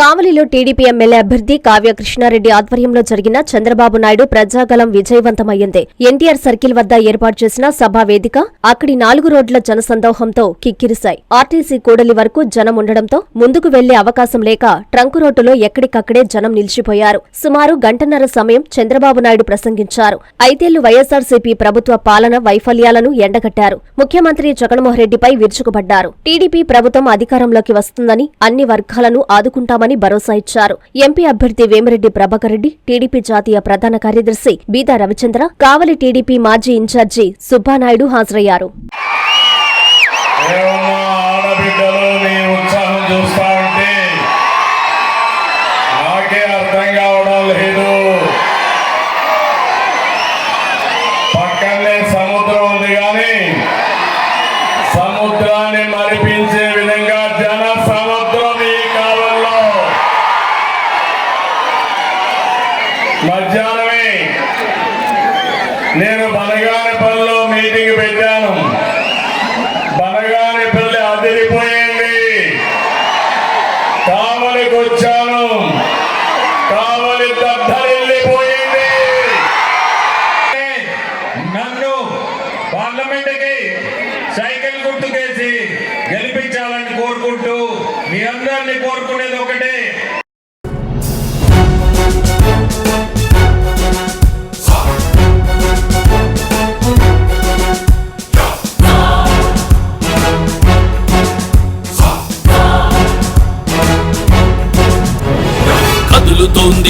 కావలిలో TDP MLA అభ్యర్థి కావ్య కృష్ణారెడ్డి ఆధ్వర్యంలో జరిగిన చంద్రబాబు నాయుడు ప్రజాగలం విజయవంతమయ్యింది. ఎన్టీఆర్ సర్కిల్ వద్ద ఏర్పాటు చేసిన సభా వేదిక అక్కడి నాలుగు రోడ్ల జనసందోహంతో కిక్కిరిశాయి. ఆర్టీసీ కూడలి వరకు జనం ఉండడంతో ముందుకు వెళ్ళే అవకాశం లేక ట్రంక్ రోడ్డులో ఎక్కడికక్కడే జనం నిలిచిపోయారు. సుమారు గంటన్నర సమయం చంద్రబాబు నాయుడు ప్రసంగించారు. ఐదేళ్ళు వైఎస్సార్సీపీ ప్రభుత్వ పాలన వైఫల్యాలను ఎండగట్టారు. ముఖ్యమంత్రి జగన్మోహన్ రెడ్డిపై విరుచుకుపడ్డారు. టీడీపీ ప్రభుత్వం అధికారంలోకి వస్తుందని అన్ని వర్గాలను ఆదుకుంటామని భరోసా ఇచ్చారు. ఎంపీ అభ్యర్థి వేమిరెడ్డి ప్రభాకర్ రెడ్డి టీడీపీ జాతీయ ప్రధాన కార్యదర్శి బీదా రవిచంద్ర కావలి టీడీపీ మాజీ ఇన్ఛార్జి సుబ్బానాయుడు హాజరయ్యారు. పార్లమెంట్కి సైకిల్ గుర్తుకేసి గెలిపించాలని కోరుకుంటూ మీ అందరినీ కోరుకునేది ఒకటే.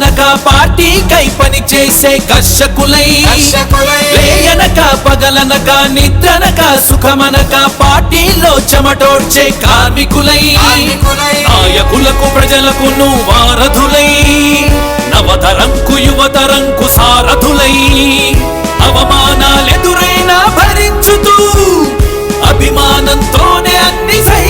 గుడ్డనక పార్టీకై పని చేసే కర్షకులై. లేయనక పగలనక నిద్రనక సుఖమనక పార్టీలో చెమటోడ్చే కార్మికులై. నాయకులకు ప్రజలకు వారధులై నవతరంకు యువతరంకు సారథులై. అవమానాలెదురైనా భరించుతూ అభిమానంతోనే అన్ని సహించుతూ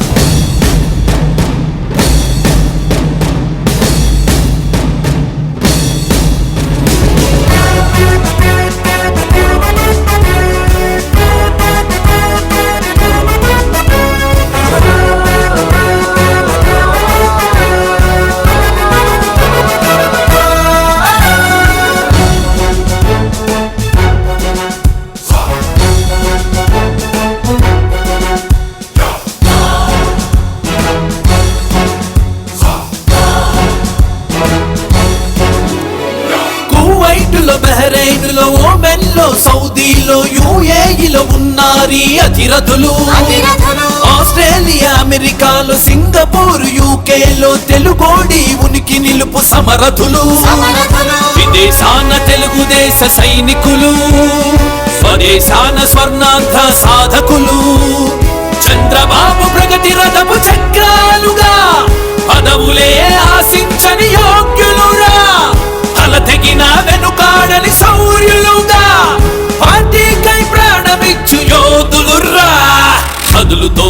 ఓమెన్లో సౌదీలో యుఏఈలో ఉన్నారీ అతిరథులు. ఆస్ట్రేలియా అమెరికాలో సింగపూర్ యూకేలో తెలుగోడి ఉనికి నిలుపు సమరథులు. విదేశాన తెలుగుదేశ సైనికులు. స్వదేశాన స్వర్ణాంధ్ర సాధకులు. చంద్రబాబు ప్రగతి రథపు చక్రాలుగా పదవులే ఆశించని